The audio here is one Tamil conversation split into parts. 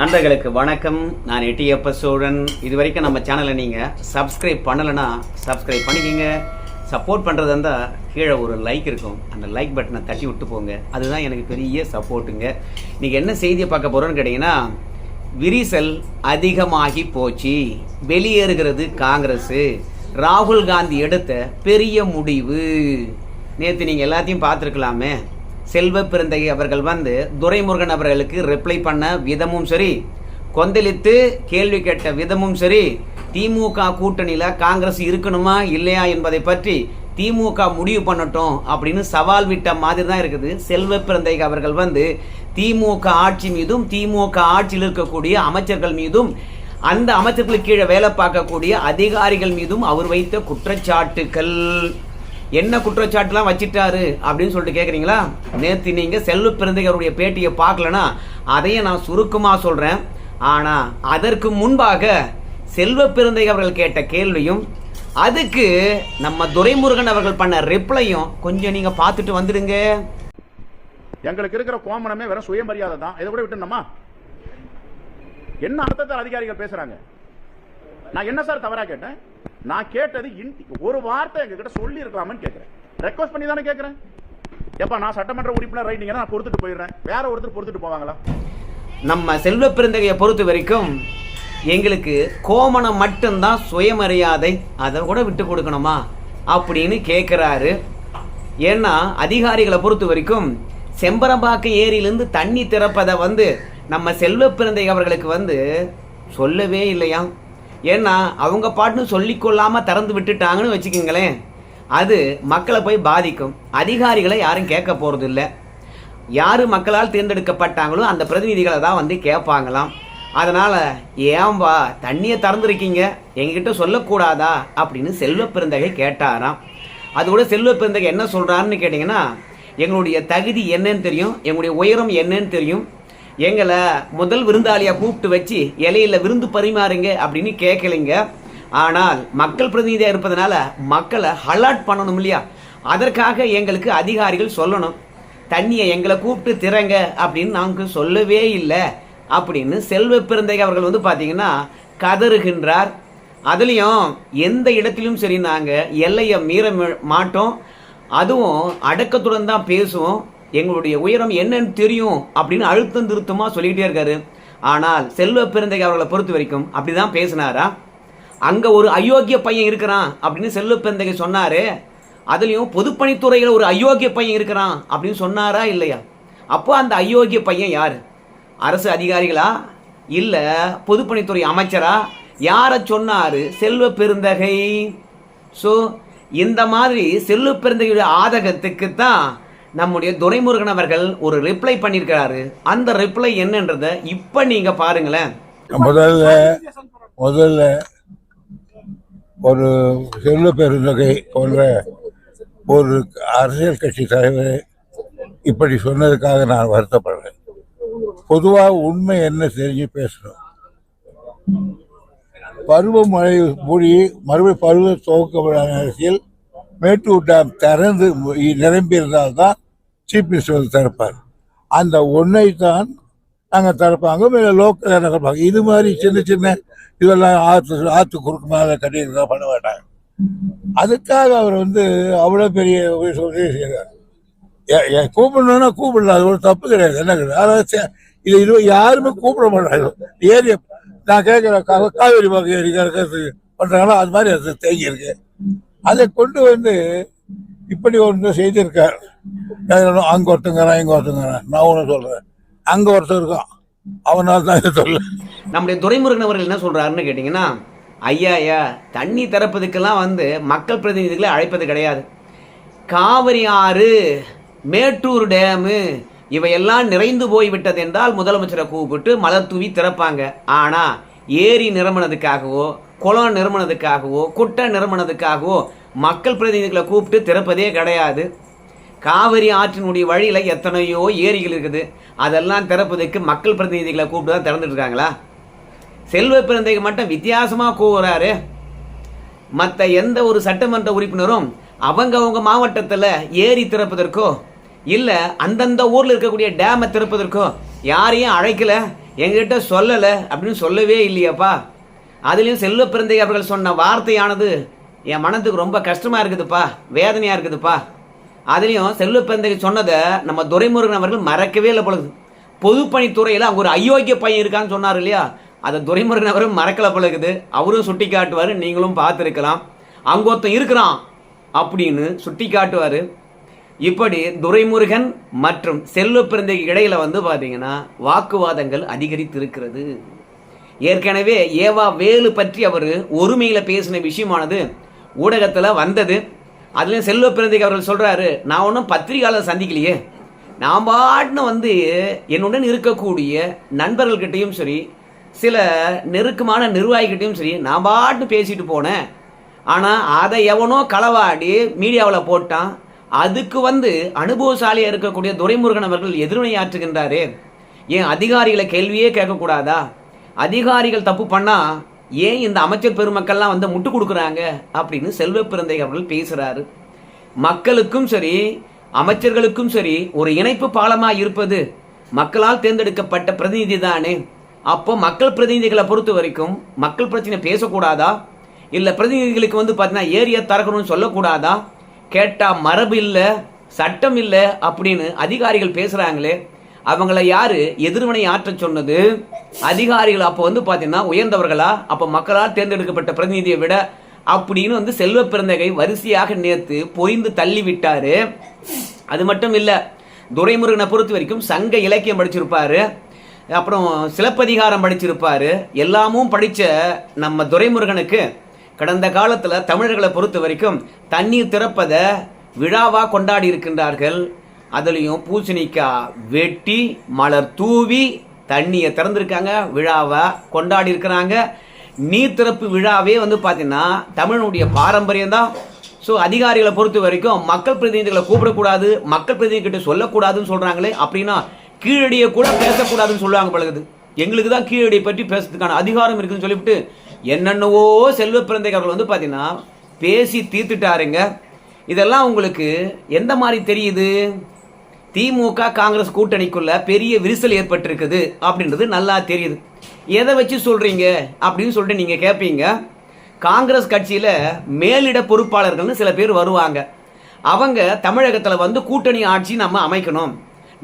நண்பர்களுக்கு வணக்கம். நான் எட்டியப்ப சோழன். இது வரைக்கும் நம்ம சேனலை நீங்கள் சப்ஸ்கிரைப் பண்ணலைன்னா சப்ஸ்கிரைப் பண்ணிக்கிங்க. சப்போர்ட் பண்ணுறது இருந்தால் கீழே ஒரு லைக் இருக்கும். அந்த லைக் பட்டனை தட்டி விட்டு போங்க. அதுதான் எனக்கு பெரிய சப்போர்ட்டுங்க நீங்கள் என்ன செய்தியை பார்க்க போகிறோன்னு கேட்டிங்கன்னா விரிசல் அதிகமாகி போச்சு. வெளியேறுகிறது காங்கிரஸு. ராகுல் காந்தி எடுத்த பெரிய முடிவு. நேற்று நீங்கள் எல்லாத்தையும் பார்த்துருக்கலாமே. செல்வ பிறந்தகை அவர்கள் வந்து துரைமுருகன் அவர்களுக்கு ரிப்ளை பண்ண விதமும் சரி கொந்தளித்து கேள்வி கேட்ட விதமும் சரி திமுக கூட்டணியில் காங்கிரஸ் இருக்கணுமா இல்லையா என்பதை பற்றி திமுக முடிவு பண்ணட்டும் அப்படின்னு சவால் விட்ட மாதிரி தான் இருக்குது. செல்வ பிறந்தைக்கு அவர்கள் வந்து திமுக ஆட்சி மீதும் திமுக ஆட்சியில் இருக்கக்கூடிய அமைச்சர்கள் மீதும் அந்த அமைச்சர்களுக்கு கீழே வேலை பார்க்கக்கூடிய அதிகாரிகள் மீதும் அவர் வைத்த குற்றச்சாட்டுக்கள். என்ன குற்றச்சாட்டுலாம் வச்சிட்டாரு அப்படின்னு சொல்லிட்டு கேட்குறீங்களா நேற்று நீங்கள் செல்வ பிறந்தகருடைய பேட்டியை பார்க்கலனா அதையும் நான் சுருக்கமாக சொல்கிறேன் ஆனால் அதற்கு முன்பாக செல்வ பிறந்தை அவர்கள் கேட்ட கேள்வியும் அதுக்கு நம்ம துரைமுருகன் அவர்கள் பண்ண ரிப்ளையும் கொஞ்சம் நீங்கள் பார்த்துட்டு வந்துடுங்க. எங்களுக்கு இருக்கிற கோமணமே வெறும் சுயமரியாதை தான். இதை கூட விட்டுனோமா என்ன அர்த்தத்தில் அதிகாரிகள் பேசுறாங்க? நான் என்ன சார் தவறா கேட்டேன்? நான் கேட்டது இன்- ஒரு வார்த்தை எங்ககிட்ட சொல்லி இருக்கலாம்னு கேட்கிறேன் ரெக்வஸ்ட் பண்ணி தானே கேட்கிறேன் எப்ப நான் சட்டமன்ற உறுப்பினர் ரைட்டிங்கன்னா நான் பொறுத்துட்டு போயிடுறேன். வேற ஒருத்தர் பொறுத்துட்டு போவாங்களா? நம்ம செல்வ பிறந்தகையை பொறுத்த வரைக்கும் எங்களுக்கு கோமணம் மட்டும்தான் சுயமரியாதை அதை கூட விட்டு கொடுக்கணுமா? அப்படின்னு கேட்குறாரு ஏன்னா அதிகாரிகளை பொறுத்த வரைக்கும் செம்பரம்பாக்கம் ஏரியிலேருந்து தண்ணி திறப்பதை வந்து நம்ம செல்வ பிறந்தை அவர்களுக்கு வந்து சொல்லவே இல்லையா? ஏன்னா அவங்க பாட்டுன்னு சொல்லிக்கொள்ளாமல் திறந்து விட்டுட்டாங்கன்னு வச்சுக்கோங்களேன். அது மக்களை போய் பாதிக்கும். அதிகாரிகளை யாரும் கேட்க போகிறது இல்லை யார் மக்களால் தேர்ந்தெடுக்கப்பட்டாங்களோ அந்த பிரதிநிதிகளை தான் வந்து கேட்பாங்களாம் அதனால் ஏன்பா தண்ணியை திறந்துருக்கீங்க? எங்ககிட்ட சொல்லக்கூடாதா? அப்படின்னு செல்வ கேட்டாராம். அது கூட செல்வ என்ன சொல்கிறாருன்னு கேட்டிங்கன்னா எங்களுடைய தகுதி என்னன்னு தெரியும் எங்களுடைய உயரம் என்னன்னு தெரியும் எங்களை முதல் விருந்தாளியாக கூப்பிட்டு வச்சு இலையில விருந்து பரிமாறுங்க அப்படின்னு கேட்கலைங்க ஆனால் மக்கள் பிரதிநிதியாக இருப்பதனால மக்களை ஹலாட் பண்ணணும் இல்லையா? அதற்காக எங்களுக்கு அதிகாரிகள் சொல்லணும். தண்ணியை எங்களை கூப்பிட்டு திறங்க அப்படின்னு நாங்கள் சொல்லவே இல்லை அப்படின்னு செல்வ பிறந்தை அவர்கள் வந்து பார்த்தீங்கன்னா கதறுகின்றார். அதுலேயும் எந்த இடத்திலும் சரி நாங்கள் எல்லையை மீற மாட்டோம். அதுவும் அடக்கத்துடன் தான் பேசுவோம். எங்களுடைய உயரம் என்னன்னு தெரியும் அப்படின்னு அழுத்தம் திருத்தமாக சொல்லிக்கிட்டே இருக்காரு. ஆனால் செல்வ பிறந்தகை அவர்களை பொறுத்த வரைக்கும் அப்படி தான் பேசினாரா? அங்கே ஒரு அயோக்கிய பையன் இருக்கிறான் அப்படின்னு செல்வ பிறந்தகை சொன்னாரு. அதுலேயும் பொதுப்பணித்துறையில் ஒரு அயோக்கிய பையன் இருக்கிறான் அப்படின்னு சொன்னாரா இல்லையா? அப்போ அந்த அயோக்கிய பையன் யார்? அரசு அதிகாரிகளா? இல்லை பொதுப்பணித்துறை அமைச்சரா? யாரை சொன்னார்? செல்வ பெருந்தகை. ஸோ இந்த மாதிரி செல்வ பெருந்தகையுடைய ஆதகத்துக்கு தான் நம்முடைய துரைமுருகன் அவர்கள் ஒரு ரிப்ளை பண்ணியிருக்கிறாரு. அந்த ரிப்ளை என்னன்றத இப்போ நீங்கள் பாருங்களேன். முதல்ல முதல்ல ஒரு செல்ல பெருந்தொகை போன்ற ஒரு அரசியல் கட்சி தலைவர் இப்படி சொன்னதுக்காக நான் வருத்தப்படுறேன். பொதுவாக உண்மை என்ன தெரிஞ்சு பேசணும். பருவமழை மூடி மறுபடியும் பருவ துவக்கப்பட நேரத்தில் மேட்டூர் டேம் திறந்து நிரம்பி இருந்தால்தான் சீஃப் மினிஸ்டர் வந்து திறப்பார். அந்த ஒன்றை தான் நாங்கள் திறப்பாங்க மேலே லோக்கல் திறப்பாங்க. இது மாதிரி சின்ன சின்ன இதெல்லாம் ஆற்று ஆற்று குறுக்கு மேலே கட்டியிருந்தா பண்ண மாட்டாங்க. அதுக்காக அவர் வந்து அவ்வளோ பெரிய உதவி சொல்லி செய்கிறார். கூப்பிடணும்னா கூப்பிடலாம். அது ஒரு தப்பு கிடையாது. என்ன கிடையாது. இது இது யாருமே கூப்பிட மாட்டாங்க. ஏரியா நான் கேட்குறேன் காவேரி பக்கம் ஏரி கறக்கிறது பண்ணுறாங்களோ அது மாதிரி அது தேங்கி இருக்கு அதை கொண்டு வந்து இப்படி ஒன்று செய்திருக்கார். அங்கே ஒருத்தங்கிறான் இங்கே ஒருத்தங்கிறான். நான் ஒன்று சொல்கிறேன் அங்கே ஒருத்தர் இருக்கான். அவனால் தான் இதை சொல்ல. நம்முடைய துரைமுருகன் அவர்கள் என்ன சொல்றாருன்னு கேட்டிங்கன்னா ஐயா ஐயா தண்ணி திறப்பதுக்கெல்லாம் வந்து மக்கள் பிரதிநிதிகளை அழைப்பது கிடையாது. காவிரி ஆறு மேட்டூர் டேமு இவையெல்லாம் நிறைந்து போய்விட்டது என்றால் முதலமைச்சரை கூப்பிட்டு மலர் தூவி திறப்பாங்க. ஆனால் ஏரி நிரம்பினதுக்காகவோ குளம் நிரம்பினதுக்காகவோ குட்டை நிரம்பினதுக்காகவோ மக்கள் பிரதிநிதிகளை கூப்பிட்டு திறப்பதே கிடையாது. காவிரி ஆற்றினுடைய வழியில் எத்தனையோ ஏரிகள் இருக்குது. அதெல்லாம் திறப்பதற்கு மக்கள் பிரதிநிதிகளை கூப்பிட்டு தான் திறந்துட்டுருக்காங்களா செல்வ பிறந்தைக்கு மட்டும் வித்தியாசமாக கூவுறாரு. மற்ற எந்த ஒரு சட்டமன்ற உறுப்பினரும் அவங்க அவங்க மாவட்டத்தில் ஏரி திறப்பதற்கோ இல்லை அந்தந்த ஊரில் இருக்கக்கூடிய டேமை திறப்பதற்கோ யாரையும் அழைக்கலை எங்கிட்ட சொல்லலை அப்படின்னு சொல்லவே இல்லையாப்பா. அதுலேயும் செல்வ பிறந்தை அவர்கள் சொன்ன வார்த்தையானது என் மனதுக்கு ரொம்ப கஷ்டமாக இருக்குதுப்பா வேதனையாக இருக்குதுப்பா. அதுலேயும் செல்வ பிறந்தைக்கு சொன்னதை நம்ம துரைமுருகன் அவர்கள் மறக்கவே இல்லை பொழுது பொதுப்பணித்துறையில் அவங்க ஒரு அயோக்கிய பையன் இருக்கான்னு சொன்னார் இல்லையா? அதை துரைமுருகன் அவரும் மறக்கலை பழகுது அவரும் சுட்டி காட்டுவார் நீங்களும் பார்த்துருக்கலாம். அங்க ஒருத்தன் இருக்கிறான் அப்படின்னு சுட்டி காட்டுவார் இப்படி துரைமுருகன் மற்றும் செல்வ பிறந்தைக்கு இடையில் வந்து பார்த்தீங்கன்னா வாக்குவாதங்கள் அதிகரித்திருக்கிறது. ஏற்கனவே ஏவா வேலு பற்றி அவர் ஒருமையில் பேசின விஷயமானது ஊடகத்தில் வந்தது. அதுலேயும் செல்வ பிறந்தைக்கு அவர்கள் சொல்கிறாரு நான் ஒன்றும் பத்திரிகையாளர் சந்திக்கலையே. நான் பாட்டுன்னு வந்து என்னுடன் இருக்கக்கூடிய நண்பர்கள்கிட்டையும் சரி சில நெருக்கமான நிர்வாகிகிட்டையும் சரி நான் பாட்டு பேசிட்டு போனேன். ஆனால் அதை எவனோ களவாடி மீடியாவில் போட்டான். அதுக்கு வந்து அனுபவசாலியாக இருக்கக்கூடிய துரைமுருகன் அவர்கள் எதிர்வினையாற்றுகின்றாரே. ஏன் அதிகாரிகளை கேள்வியே கேட்கக்கூடாதா? அதிகாரிகள் தப்பு பண்ணால் ஏன் இந்த அமைச்சர் பெருமக்கள்லாம் வந்து முட்டு கொடுக்குறாங்க அப்படின்னு செல்வ பிறந்தை அவர்கள் பேசுகிறாரு மக்களுக்கும் சரி அமைச்சர்களுக்கும் சரி ஒரு இணைப்பு பாலமாக இருப்பது மக்களால் தேர்ந்தெடுக்கப்பட்ட பிரதிநிதி தானே. அப்போ மக்கள் பிரதிநிதிகளை பொறுத்த வரைக்கும் மக்கள் பிரச்சனை பேசக்கூடாதா? இல்லை பிரதிநிதிகளுக்கு வந்து பார்த்தீங்கன்னா ஏரியா திறக்கணும்னு சொல்லக்கூடாதா? கேட்டால் மரபு இல்லை சட்டம் இல்லை அப்படின்னு அதிகாரிகள் பேசுகிறாங்களே அவங்கள யாரு? எதிர்வினை ஆற்ற சொன்னது. அதிகாரிகள் அப்போ வந்து பார்த்தீங்கன்னா உயர்ந்தவர்களா? அப்போ மக்களால் தேர்ந்தெடுக்கப்பட்ட பிரதிநிதியை விட அப்படின்னு வந்து செல்வ பிறந்தகை வரிசையாக நேர்த்து பொய்ந்து தள்ளி விட்டாரு. அது மட்டும் இல்லை துரைமுருகனை பொறுத்த வரைக்கும் சங்க இலக்கியம் படிச்சிருப்பாரு. அப்புறம் சிலப்பதிகாரம் படிச்சிருப்பாரு. எல்லாமும் படித்த நம்ம துரைமுருகனுக்கு கடந்த காலத்தில் தமிழர்களை பொறுத்த வரைக்கும் தண்ணீர் திறப்பதை விழாவாக கொண்டாடி இருக்கின்றார்கள். அதுலேயும் பூசணிக்காய் வெட்டி மலர் தூவி தண்ணியை திறந்துருக்காங்க. விழாவை கொண்டாடி இருக்கிறாங்க. நீர் திறப்பு விழாவே வந்து பார்த்தீங்கன்னா தமிழனுடைய பாரம்பரியம் தான். ஸோ அதிகாரிகளை பொறுத்த வரைக்கும் மக்கள் பிரதிநிதிகளை கூப்பிடக்கூடாது மக்கள் பிரதிநிதிகிட்ட சொல்லக்கூடாதுன்னு சொல்கிறாங்களே அப்படின்னா கீழடியை கூட பேசக்கூடாதுன்னு சொல்லுவாங்க பழகுது எங்களுக்கு தான் கீழடியை பற்றி பேசுறதுக்கான அதிகாரம் இருக்குதுன்னு சொல்லிவிட்டு என்னென்னவோ செல்வ பிறந்தைகள் வந்து பார்த்தீங்கன்னா பேசி தீர்த்துட்டாருங்க. இதெல்லாம் உங்களுக்கு எந்த மாதிரி தெரியுது? திமுக காங்கிரஸ் கூட்டணிக்குள்ள பெரிய விரிசல் ஏற்பட்டிருக்குது அப்படின்றது நல்லா தெரியுது. எதை வச்சு சொல்றீங்க அப்படின்னு சொல்லிட்டு நீங்க கேட்பீங்க காங்கிரஸ் கட்சியில மேலிட பொறுப்பாளர்கள்னு சில பேர் வருவாங்க. அவங்க தமிழகத்தில் வந்து கூட்டணி ஆட்சி நம்ம அமைக்கணும்.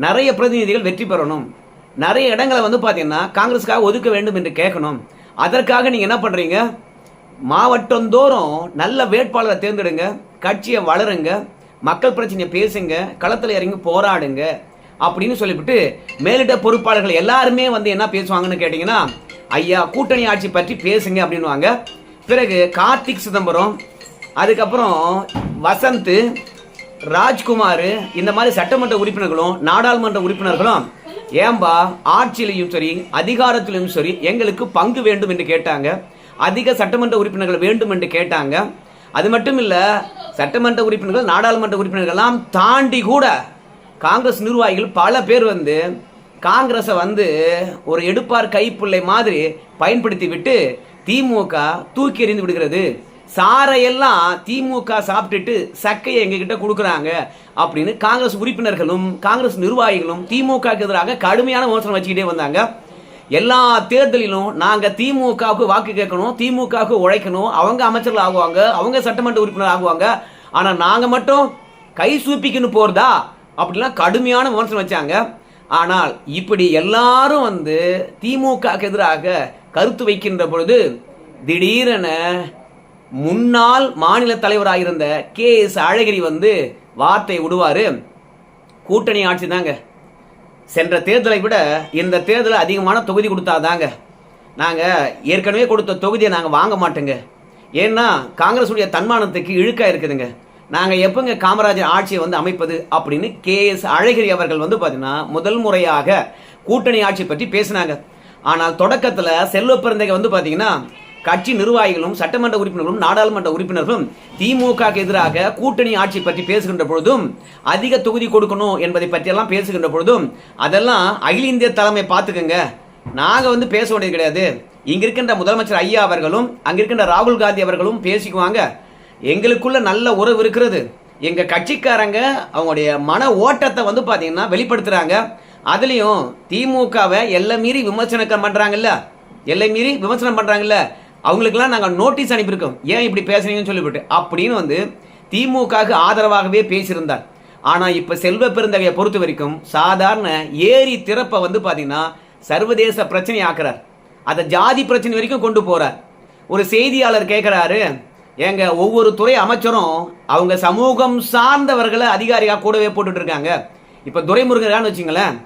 நிறைய பிரதிநிதிகள் வெற்றி பெறணும். நிறைய இடங்களை வந்து பார்த்தீங்கன்னா காங்கிரஸுக்காக ஒதுக்க வேண்டும் என்று கேட்கணும். அதற்காக நீங்கள் என்ன பண்ணுறீங்க மாவட்டந்தோறும் நல்ல வேட்பாளரை தேர்ந்தெடுங்க. கட்சியை வளருங்க. மக்கள் பிரச்சனையை பேசுங்க களத்தில் இறங்கி போராடுங்க அப்படின்னு சொல்லிவிட்டு மேலிட பொறுப்பாளர்கள் எல்லாருமே வந்து என்ன பேசுவாங்கன்னு கேட்டிங்கன்னா ஐயா கூட்டணி ஆட்சி பற்றி பேசுங்க அப்படின்னுவாங்க. பிறகு கார்த்திக் சிதம்பரம் அதுக்கப்புறம் வசந்த் ராஜ்குமார் இந்த மாதிரி சட்டமன்ற உறுப்பினர்களும் நாடாளுமன்ற உறுப்பினர்களும் ஏம்பா ஆட்சியிலையும் சரி அதிகாரத்திலையும் சரி எங்களுக்கு பங்கு வேண்டும் என்று கேட்டாங்க. அதிக சட்டமன்ற உறுப்பினர்கள் வேண்டும் என்று கேட்டாங்க. அது மட்டும் இல்லை சட்டமன்ற உறுப்பினர்கள் நாடாளுமன்ற உறுப்பினர்கள்லாம் தாண்டி கூட காங்கிரஸ் நிர்வாகிகள் பல பேர் வந்து காங்கிரஸை வந்து ஒரு எடுப்பார் கைப்பிள்ளை மாதிரி பயன்படுத்தி விட்டு திமுக தூக்கி எறிந்து விடுகிறது. சாரையெல்லாம் திமுக சாப்பிட்டுட்டு சக்கையை எங்ககிட்ட கொடுக்குறாங்க அப்படின்னு காங்கிரஸ் உறுப்பினர்களும் காங்கிரஸ் நிர்வாகிகளும் திமுக எதிராக கடுமையான விமர்சனம் வச்சுக்கிட்டே வந்தாங்க. எல்லா தேர்தலிலும் நாங்கள் திமுகவுக்கு வாக்கு கேட்கணும் திமுகவுக்கு உழைக்கணும். அவங்க அமைச்சர்கள் ஆகுவாங்க அவங்க சட்டமன்ற உறுப்பினர் ஆகுவாங்க. ஆனால் நாங்கள் மட்டும் கை சூப்பிக்கின்னு போகிறதா அப்படிலாம் கடுமையான விமர்சனம் வச்சாங்க. ஆனால் இப்படி எல்லாரும் வந்து திமுகவுக்கு எதிராக கருத்து வைக்கின்ற பொழுது திடீரென முன்னாள் மாநில தலைவராக இருந்த கே எஸ் அழகிரி வந்து வார்த்தை விடுவார். கூட்டணி ஆட்சி தாங்க. சென்ற தேர்தலை விட இந்த தேர்தலில் அதிகமான தொகுதி கொடுத்தாதாங்க. நாங்கள் ஏற்கனவே கொடுத்த தொகுதியை நாங்கள் வாங்க மாட்டோங்க. ஏன்னா காங்கிரஸுடைய தன்மானத்துக்கு இழுக்காக இருக்குதுங்க. நாங்கள் எப்போங்க காமராஜர் ஆட்சியை வந்து அமைப்பது அப்படின்னு கே எஸ் அழகிரி அவர்கள் வந்து பார்த்தீங்கன்னா முதல் முறையாக கூட்டணி ஆட்சி பற்றி பேசினாங்க. ஆனால் தொடக்கத்தில் செல்வ பிறந்தகை வந்து பார்த்தீங்கன்னா கட்சி நிர்வாகிகளும் சட்டமன்ற உறுப்பினர்களும் நாடாளுமன்ற உறுப்பினர்களும் திமுக எதிராக கூட்டணி ஆட்சி பற்றி பேசுகின்ற பொழுதும் அதிக தொகுதி கொடுக்கணும் என்பதை பற்றியெல்லாம் பேசுகின்ற பொழுதும் அதெல்லாம் அகில இந்திய தலைமை பார்த்துக்கோங்க. நாங்கள் வந்து பேச வேண்டியது கிடையாது. இங்க இருக்கின்ற முதலமைச்சர் ஐயா அவர்களும் அங்க இருக்கின்ற ராகுல் காந்தி அவர்களும் பேசிக்குவாங்க. எங்களுக்குள்ள நல்ல உறவு இருக்கிறது. எங்க கட்சிக்காரங்க அவங்களுடைய மன ஓட்டத்தை வந்து பாத்தீங்கன்னா வெளிப்படுத்துறாங்க. அதுலயும் திமுகவை எல்லை மீறி விமர்சனம் பண்றாங்கல்ல. எல்லை மீறி விமர்சனம் பண்றாங்கல்ல. அவங்களுக்கெல்லாம் நாங்கள் நோட்டீஸ் அனுப்பியிருக்கோம். ஏன் இப்படி பேசுறீங்கன்னு சொல்லிவிட்டு. அப்படின்னு வந்து திமுகவுக்கு ஆதரவாகவே பேசியிருந்தார். ஆனால் இப்போ செல்வ பெருந்தகையை பொறுத்த வரைக்கும் சாதாரண ஏரி திறப்பை வந்து பார்த்தீங்கன்னா சர்வதேச பிரச்சனை ஆக்குறார். அதை ஜாதி பிரச்சனை வரைக்கும் கொண்டு போகிறார் ஒரு செய்தியாளர் கேட்குறாரு ஏங்க ஒவ்வொரு துறை அமைச்சரும் அவங்க சமூகம் சார்ந்தவர்களை அதிகாரியாக கூடவே போட்டுட்டு இருக்காங்க. இப்போ துரைமுருகன் வச்சுங்களேன்.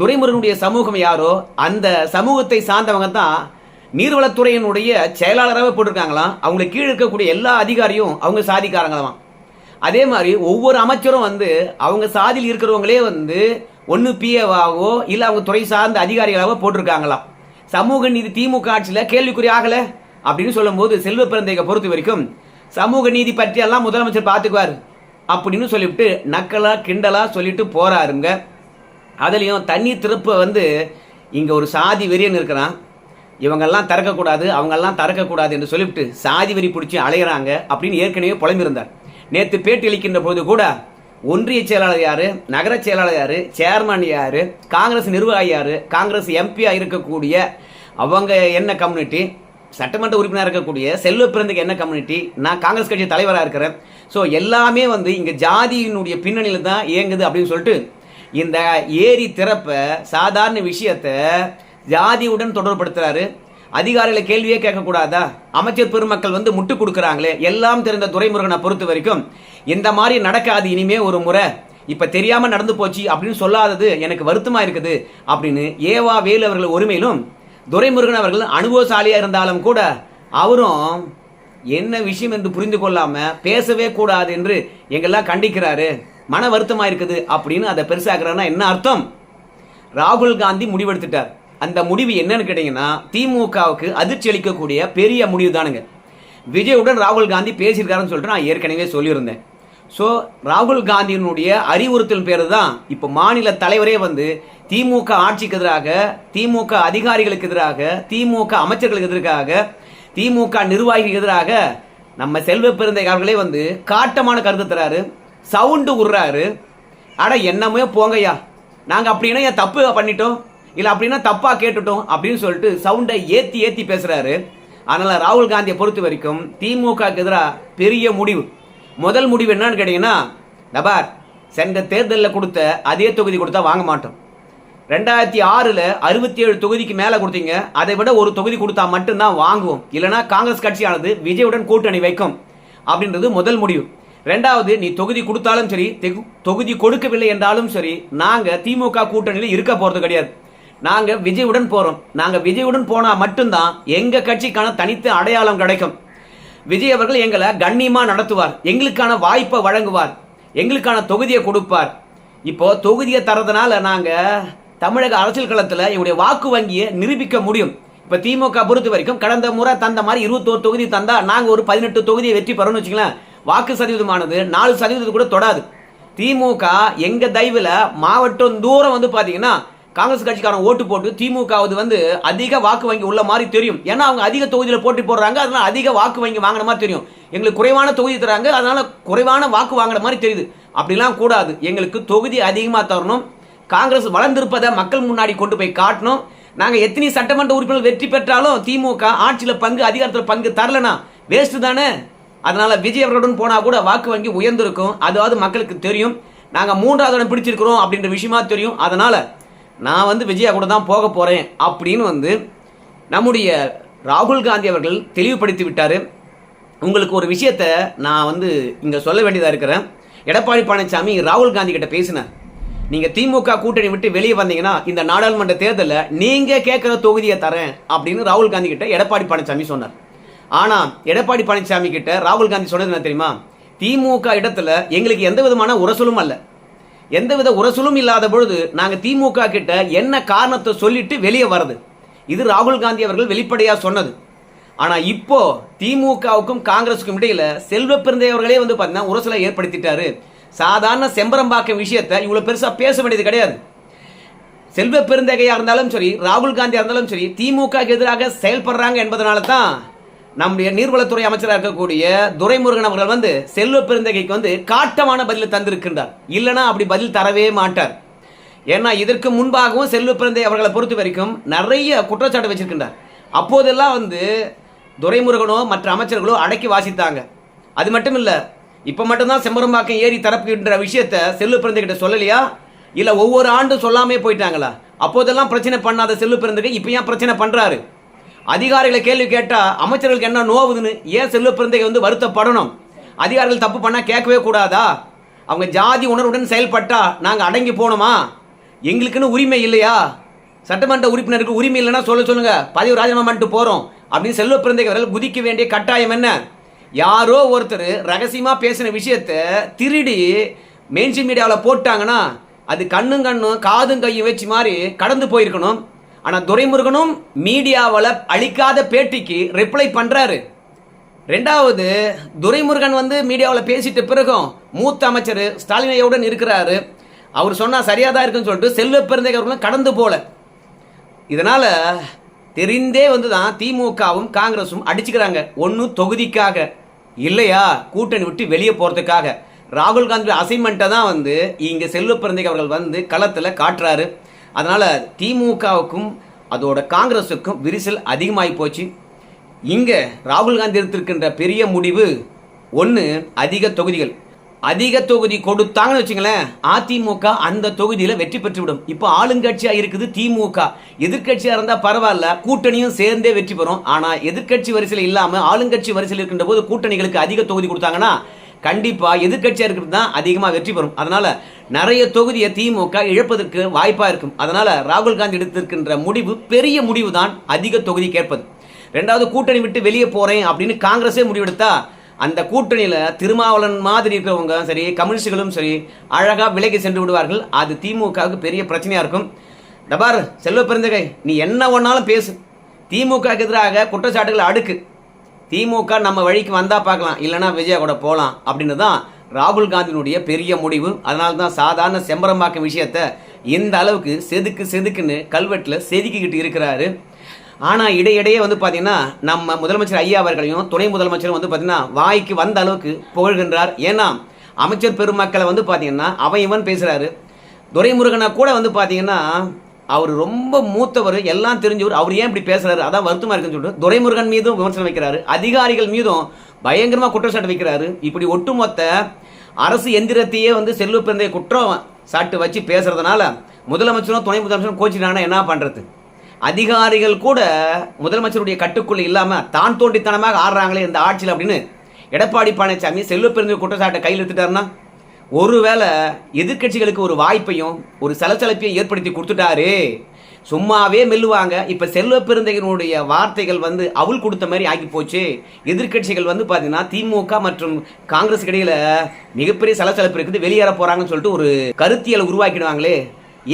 துரைமுருகனுடைய சமூகம் யாரோ அந்த சமூகத்தை சார்ந்தவங்க தான் நீர்வளத்துறையினுடைய செயலாளராகவே போட்டிருக்காங்களாம் அவங்க கீழே இருக்கக்கூடிய எல்லா அதிகாரியும் அவங்க சாதிக்காரங்களாம். அதே மாதிரி ஒவ்வொரு அமைச்சரும் வந்து அவங்க சாதியில் இருக்கிறவங்களே வந்து ஒன்று பிஏவாகவோ இல்லை அவங்க துறை சார்ந்த அதிகாரிகளாகவோ போட்டிருக்காங்களாம் சமூக நீதி திமுக ஆட்சியில் கேள்விக்குறி ஆகலை அப்படின்னு சொல்லும்போது செல்வ பிறந்தையை பொறுத்த வரைக்கும் சமூக நீதி பற்றியெல்லாம் முதலமைச்சர் பார்த்துக்குவார் அப்படின்னு சொல்லிவிட்டு நக்கலா கிண்டலா சொல்லிட்டு போறாருங்க. அதுலேயும் தண்ணீர் திருப்ப வந்து இங்கே ஒரு சாதி வெறியன் இருக்கிறான். இவங்கெல்லாம் திறக்கக்கூடாது அவங்கெல்லாம் திறக்கக்கூடாது என்று சொல்லிவிட்டு சாதி வரி பிடிச்சி அலையிறாங்க அப்படின்னு ஏற்கனவே புலம்பிருந்தார் நேற்று பேட்டி அளிக்கின்ற போது கூட ஒன்றிய செயலாளர் யார் நகர செயலாளர் யார் சேர்மன் யார் காங்கிரஸ் நிர்வாகி யார் காங்கிரஸ் எம்பியாக இருக்கக்கூடிய அவங்க என்ன கம்யூனிட்டி சட்டமன்ற உறுப்பினராக இருக்கக்கூடிய செல்வ பிறந்துக்கு என்ன கம்யூனிட்டி நான் காங்கிரஸ் கட்சி தலைவராக இருக்கிறேன். ஸோ எல்லாமே வந்து இங்கே ஜாதியினுடைய பின்னணியில் தான் இயங்குது அப்படின்னு சொல்லிட்டு இந்த ஏரி திறப்ப சாதாரண விஷயத்தை ஜாதியுடன் தொடர்படுத்துறாரு அதிகாரிகளை கேள்வியே கேட்கக்கூடாதா? அமைச்சர் பெருமக்கள் வந்து முட்டு கொடுக்குறாங்களே. எல்லாம் தெரிந்த துரைமுருகனை பொறுத்த வரைக்கும் இந்த மாதிரி நடக்காது இனிமே ஒரு முறை. இப்போ தெரியாமல் நடந்து போச்சு அப்படின்னு சொல்லாதது எனக்கு வருத்தமாக இருக்குது அப்படின்னு ஏவா வேலு அவர்கள் ஒருமையிலும் துரைமுருகன் அவர்கள் அனுபவசாலியாக இருந்தாலும் கூட அவரும் என்ன விஷயம் என்று புரிந்து கொள்ளாமல் பேசவே கூடாது என்று எங்கெல்லாம் கண்டிக்கிறாரு? மன வருத்தமாக இருக்குது அப்படின்னு அதை பெருசாக்குறாருன்னா என்ன அர்த்தம்? ராகுல் காந்தி முடிவெடுத்துட்டார். அந்த முடிவு என்னன்னு கேட்டீங்கன்னா திமுகவுக்கு அதிர்ச்சி அளிக்கக்கூடிய பெரிய முடிவு தானுங்க. விஜயுடன் ராகுல் காந்தி பேசியிருக்காருன்னு சொல்லிட்டு நான் ஏற்கனவே சொல்லியிருந்தேன். ஸோ ராகுல் காந்தியினுடைய அறிவுறுத்தல் பேர் தான் இப்போ மாநில தலைவரே வந்து திமுக ஆட்சிக்கு எதிராக திமுக அதிகாரிகளுக்கு எதிராக திமுக அமைச்சர்களுக்கு எதிராக திமுக நிர்வாகிகளுக்கு எதிராக நம்ம செல்வ பெருந்தை அவர்களே வந்து காட்டமான கருத்து தராரு சவுண்டு உடுறாரு அட என்னமே போங்கய்யா. நாங்கள் அப்படின்னா ஏன் தப்பு பண்ணிட்டோம்? இல்லை அப்படின்னா தப்பாக கேட்டுட்டோம் அப்படின்னு சொல்லிட்டு சவுண்டை ஏற்றி ஏற்றி பேசுகிறாரு அதனால் ராகுல் காந்தியை பொறுத்த வரைக்கும் திமுகக்கு எதிராக பெரிய முடிவு. முதல் முடிவு என்னன்னு கேட்டிங்கன்னா நபார் சென்ற தேர்தலில் கொடுத்த அதே தொகுதி கொடுத்தா வாங்க மாட்டோம். ரெண்டாயிரத்தி ஆறில் அறுபத்தி ஏழு தொகுதிக்கு மேலே கொடுத்தீங்க அதை விட ஒரு தொகுதி கொடுத்தா மட்டும்தான் வாங்குவோம். இல்லைனா காங்கிரஸ் கட்சியானது விஜயுடன் கூட்டணி வைக்கும் அப்படின்றது முதல் முடிவு. ரெண்டாவது நீ தொகுதி கொடுத்தாலும் சரி தொகுதி கொடுக்கவில்லை என்றாலும் சரி நாங்கள் திமுக கூட்டணியில் இருக்க போகிறது கிடையாது. நாங்கள் விஜயுடன் போகிறோம் நாங்கள் விஜயுடன் போனால் மட்டும்தான் எங்கள் கட்சிக்கான தனித்த அடையாளம் கிடைக்கும். விஜய் அவர்கள் எங்களை கண்ணியமாக நடத்துவார். எங்களுக்கான வாய்ப்பை வழங்குவார். எங்களுக்கான தொகுதியை கொடுப்பார். இப்போ தொகுதியை தரதுனால நாங்கள் தமிழக அரசியல் களத்தில் எங்களுடைய வாக்கு வங்கியை நிரூபிக்க முடியும். இப்போ திமுக பொறுத்த வரைக்கும் கடந்த முறை தந்த மாதிரி இருபத்தோரு தொகுதி தந்தா நாங்கள் ஒரு பதினெட்டு தொகுதியை வெற்றி பெறணும்னு வச்சுக்கலாம் வாக்கு சதவீதமானது நாலு சதவீதம் கூட தொடாது. திமுக எங்கள் தயவில் மாவட்டம் தூரம் வந்து பார்த்தீங்கன்னா காங்கிரஸ் கட்சிக்காரன் ஓட்டு போட்டு திமுகவது வந்து அதிக வாக்கு வங்கி உள்ள மாதிரி தெரியும். ஏன்னா அவங்க அதிக தொகுதியில் போட்டி போடுறாங்க அதனால அதிக வாக்கு வங்கி வாங்கின மாதிரி தெரியும். எங்களுக்கு குறைவான தொகுதி தராங்க அதனால குறைவான வாக்கு வாங்கின மாதிரி தெரியுது. அப்படிலாம் கூடாது. எங்களுக்கு தொகுதி அதிகமாக தரணும். காங்கிரஸ் வளர்ந்திருப்பதை மக்கள் முன்னாடி கொண்டு போய் காட்டணும். நாங்கள் எத்தனை சட்டமன்ற உறுப்பினர் வெற்றி பெற்றாலும் திமுக ஆட்சியில் பங்கு அதிகாரத்தில் பங்கு தரலனா வேஸ்ட்டு தானே. அதனால விஜய் அவர்களுடன் போனால் கூட வாக்கு வங்கி உயர்ந்திருக்கும். அதாவது மக்களுக்கு தெரியும். நாங்கள் மூன்றாவது இடம் பிடிச்சிருக்கிறோம் அப்படின்ற விஷயமா தெரியும். அதனால நான் வந்து விஜயா கூட தான் போக போகிறேன் அப்படின்னு வந்து நம்முடைய ராகுல் காந்தி அவர்கள் தெளிவுபடுத்தி விட்டார். உங்களுக்கு ஒரு விஷயத்த நான் வந்து இங்கே சொல்ல வேண்டியதாக இருக்கிறேன். எடப்பாடி பழனிசாமி ராகுல் காந்தி கிட்ட பேசினார். நீங்கள் திமுக கூட்டணி விட்டு வெளியே வந்தீங்கன்னா இந்த நாடாளுமன்ற தேர்தலில் நீங்கள் கேட்குற தொகுதியை தரேன் அப்படின்னு ராகுல் காந்தி கிட்ட எடப்பாடி பழனிசாமி சொன்னார். ஆனால் எடப்பாடி பழனிசாமி கிட்ட ராகுல் காந்தி சொன்னது என்ன தெரியுமா? திமுக இடத்துல எங்களுக்கு எந்த விதமான உரசலும் அல்ல. எந்தவித உரசலும் இல்லாத பொழுது நாங்கள் திமுக கிட்ட என்ன காரணத்தை சொல்லிட்டு வெளியே வரது இது ராகுல் காந்தி அவர்கள் வெளிப்படையாக சொன்னது. ஆனால் இப்போ திமுகவுக்கும் காங்கிரஸுக்கும் இடையில செல்வ பிறந்தையவர்களே வந்து பார்த்தீங்கன்னா உரசலை ஏற்படுத்திட்டாரு. சாதாரண செம்பரம்பாக்கம் விஷயத்தை இவ்வளோ பெருசாக பேச வேண்டியது கிடையாது. செல்வ பெருந்தகையாக இருந்தாலும் சரி ராகுல் காந்தியாக இருந்தாலும் சரி திமுக எதிராக செயல்படுறாங்க என்பதனால தான் நம்முடைய நீர்வளத்துறை அமைச்சராக இருக்கக்கூடிய துரைமுருகன் அவர்கள் வந்து செல்வ பெருந்தகைக்கு வந்து காட்டமான பதில் தந்திருக்கின்றார். இல்லைன்னா அப்படி பதில் தரவே மாட்டார். ஏன்னா இதற்கு முன்பாகவும் செல்வ பிறந்தை அவர்களை பொறுத்த வரைக்கும் நிறைய குற்றச்சாட்டு வச்சிருக்கின்றார். அப்போதெல்லாம் வந்து துரைமுருகனோ மற்ற அமைச்சர்களோ அடக்கி வாசித்தாங்க. அது மட்டும் இல்லை இப்போ மட்டும்தான் செம்பரம்பாக்கம் ஏறி தரப்புகின்ற விஷயத்த செல்வ பிறந்தை கிட்ட சொல்லலையா? இல்லை ஒவ்வொரு ஆண்டும் சொல்லாமே போயிட்டாங்களா? அப்போதெல்லாம் பிரச்சனை பண்ணாத செல்வ பிறந்தகை இப்போ ஏன் பிரச்சனை பண்ணுறாரு அதிகாரிகளை கேள்வி கேட்டால் அமைச்சர்களுக்கு என்ன நோவுதுன்னு? ஏன் செல்வ பிறந்தைக்கு வந்து வருத்தப்படணும்? அதிகாரிகள் தப்பு பண்ணால் கேட்கவே கூடாதா? அவங்க ஜாதி உணர்வுடன் செயல்பட்டால் நாங்கள் அடங்கி போனோமா? எங்களுக்குன்னு உரிமை இல்லையா? சட்டமன்ற உறுப்பினருக்கு உரிமை இல்லைன்னா சொல்ல சொல்லுங்கள் பதவி ராஜினாமா பண்ணிட்டு போகிறோம் அப்படின்னு செல்வ பிறந்தைக்கு வரல குதிக்க வேண்டிய கட்டாயம் என்ன? யாரோ ஒருத்தர் ரகசியமாக பேசின விஷயத்த திருடி மெயின்ஸ்ட்ரீம் மீடியாவில் போட்டாங்கன்னா அது கண்ணும் கண்ணும் காதும் கையும் வச்சு மாதிரி கடந்து போயிருக்கணும். ஆனால் துரைமுருகனும் மீடியாவில் அழிக்காத பேட்டிக்கு ரிப்ளை பண்ணுறாரு ரெண்டாவது துரைமுருகன் வந்து மீடியாவில் பேசிட்ட பிறகும் மூத்த அமைச்சர் ஸ்டாலின் இருக்கிறாரு. அவர் சொன்னால் சரியாக தான் இருக்குன்னு சொல்லிட்டு செல்வ பெருந்தகை அவர்களும் கடந்து போல. இதனால் தெரிந்தே வந்து தான் திமுகவும் காங்கிரஸும் அடிச்சுக்கிறாங்க. ஒன்று தொகுதிக்காக. இல்லையா? கூட்டணி விட்டு வெளியே போகிறதுக்காக ராகுல் காந்தி அசைன்மெண்ட்டை தான் வந்து இங்கே செல்வ பிறந்தகை அவர்கள் வந்து களத்தில் காட்டுறாரு. அதனால் திமுகவுக்கும் அதோட காங்கிரஸுக்கும் விரிசல் அதிகமாகி போச்சு. இங்கே ராகுல் காந்தி எடுத்திருக்கின்ற பெரிய முடிவு ஒன்று அதிக தொகுதிகள். அதிக தொகுதி கொடுத்தாங்கன்னு வச்சுங்களேன் அதிமுக அந்த தொகுதியில் வெற்றி பெற்றுவிடும். இப்போ ஆளுங்கட்சியாக இருக்குது திமுக. எதிர்கட்சியாக இருந்தால் பரவாயில்ல கூட்டணியும் சேர்ந்தே வெற்றி பெறும். ஆனால் எதிர்க்கட்சி வரிசையில் இல்லாமல் ஆளுங்கட்சி வரிசையில் இருக்கின்ற போது கூட்டணிகளுக்கு அதிக தொகுதி கொடுத்தாங்கன்னா கண்டிப்பாக எதிர்கட்சியாக இருக்கிறது தான் அதிகமாக வெற்றி பெறும். அதனால் நிறைய தொகுதியை திமுக இழப்பதற்கு வாய்ப்பாக இருக்கும். அதனால் ராகுல் காந்தி எடுத்திருக்கின்ற முடிவு பெரிய முடிவு தான் அதிக தொகுதி கேட்பது. ரெண்டாவது கூட்டணி விட்டு வெளியே போகிறேன் அப்படின்னு காங்கிரஸே முடிவெடுத்தா அந்த கூட்டணியில் திருமாவளன் மாதிரி இருக்கிறவங்க சரி கம்யூனிஸ்டுகளும் சரி அழகாக விலகி சென்று விடுவார்கள். அது திமுகவுக்கு பெரிய பிரச்சனையாக இருக்கும். டபார் செல்வ பெருந்தகை நீ என்ன ஒன்னாலும் பேசு. திமுகவுக்கு எதிராக குற்றச்சாட்டுகளை அடுக்கு. திமுக நம்ம வழிக்கு வந்தால் பார்க்கலாம் இல்லைன்னா விஜயா கூட போகலாம் அப்படின்னு தான் ராகுல் காந்தியினுடைய பெரிய முடிவு. அதனால தான் சாதாரண செம்பரம்பாக்கம் விஷயத்த இந்த அளவுக்கு செதுக்கு செதுக்குன்னு கல்வெட்டில் செதுக்கிக்கிட்டு இருக்கிறாரு. ஆனால் இடையிடையே வந்து பார்த்தீங்கன்னா நம்ம முதலமைச்சர் ஐயா அவர்களையும் துணை முதலமைச்சரும் வந்து பார்த்தீங்கன்னா வாய்க்கு வந்த அளவுக்கு புகழ்கின்றார். ஏன்னா அமைச்சர் பெருமக்களை வந்து பார்த்தீங்கன்னா அவன் இவன் பேசுகிறாரு துரைமுருகனை கூட வந்து பார்த்தீங்கன்னா அவர் ரொம்ப மூத்தவர் எல்லாம் தெரிஞ்சவர். அவர் ஏன் இப்படி பேசுறாரு? அதான் வருத்தமா இருக்குன்னு சொல்லிட்டு துரைமுருகன் மீதும் விமர்சனம் வைக்கிறாரு. அதிகாரிகள் மீதும் பயங்கரமா குற்றச்சாட்டு வைக்கிறாரு. இப்படி ஒட்டுமொத்த அரசு எந்திரத்தையே வந்து செல்வ பிறந்தைய குற்றம் சாட்டு வச்சு பேசுறதுனால முதலமைச்சரும் துணை முதலமைச்சரும் கோச்சிட்டாங்கன்னா என்ன பண்றது? அதிகாரிகள் கூட முதலமைச்சருடைய கட்டுக்குள்ள இல்லாம தான் தோண்டித்தனமாக ஆடுறாங்களே இந்த ஆட்சியில் அப்படின்னு எடப்பாடி பழனிசாமி செல்வ பெருந்தை குற்றச்சாட்டை கையில் எடுத்துட்டாருன்னா ஒருவேளை எதிர்க்கட்சிகளுக்கு ஒரு வாய்ப்பையும் ஒரு சலசலப்பையும் ஏற்படுத்தி கொடுத்துட்டாரு. சும்மாவே மெல்லுவாங்க. இப்ப செல்வ பெருந்தகனுடைய வார்த்தைகள் வந்து அவள் கொடுத்த மாதிரி ஆகி போச்சு எதிர்க்கட்சிகள் வந்து பாத்தீங்கன்னா திமுக மற்றும் காங்கிரஸ் இடையில மிகப்பெரிய சலசலப்பு இருக்குது. வெளியேற போறாங்கன்னு சொல்லிட்டு ஒரு கருத்தியலை உருவாக்கிடுவாங்களே.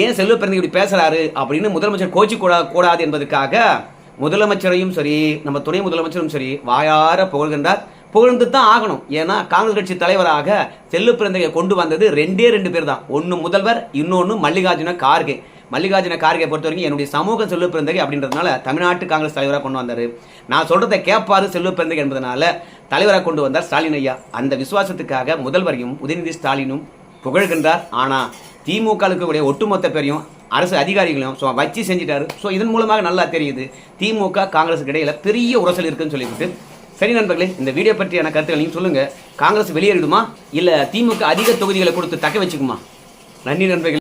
ஏன் செல்வ பெருந்தகை இப்படி பேசுறாரு அப்படின்னு முதலமைச்சர் கோச்சி கூடா கூடாது என்பதற்காக முதலமைச்சரையும் சரி நம்ம துணை முதலமைச்சரும் சரி வாயார புகழ்கின்றார். புகழ்ந்து தான் ஆகணும். ஏன்னா காங்கிரஸ் கட்சி தலைவராக செல்லு பிறந்தையை கொண்டு வந்தது ரெண்டே ரெண்டு பேர் தான். ஒன்று முதல்வர் இன்னொன்று மல்லிகார்ஜுன கார்கே. மல்லிகார்ஜுன கார்கே பொறுத்த வரைக்கும் என்னுடைய சமூக செல்வ பிறந்தகை அப்படின்றதுனால தமிழ்நாட்டு காங்கிரஸ் தலைவராக கொண்டு வந்தார். நான் சொல்கிறத கேட்பாரு செல்வ பிறந்தகை என்பதனால தலைவராக கொண்டு வந்தார் ஸ்டாலின் ஐயா. அந்த விசுவாசத்துக்காக முதல்வரையும் உதயநிதி ஸ்டாலினும் புகழ்கின்றார். ஆனால் திமுக இருக்கக்கூடிய ஒட்டுமொத்த பேரையும் அரசு அதிகாரிகளையும் ஸோ வச்சு செஞ்சிட்டாரு. ஸோ இதன் மூலமாக நல்லா தெரியுது. திமுக காங்கிரஸுக்கு இடையில் பெரிய உரசல் இருக்குன்னு சொல்லிவிட்டு சரி நண்பர்களே இந்த வீடியோ பற்றியான கருத்துக்கள் நீங்கள் சொல்லுங்க. காங்கிரஸ் வெளியேறிடுமா? இல்லை திமுக அதிக தொகுதிகளை கொடுத்து தக்க வச்சுக்குமா? நன்றி நண்பர்களே.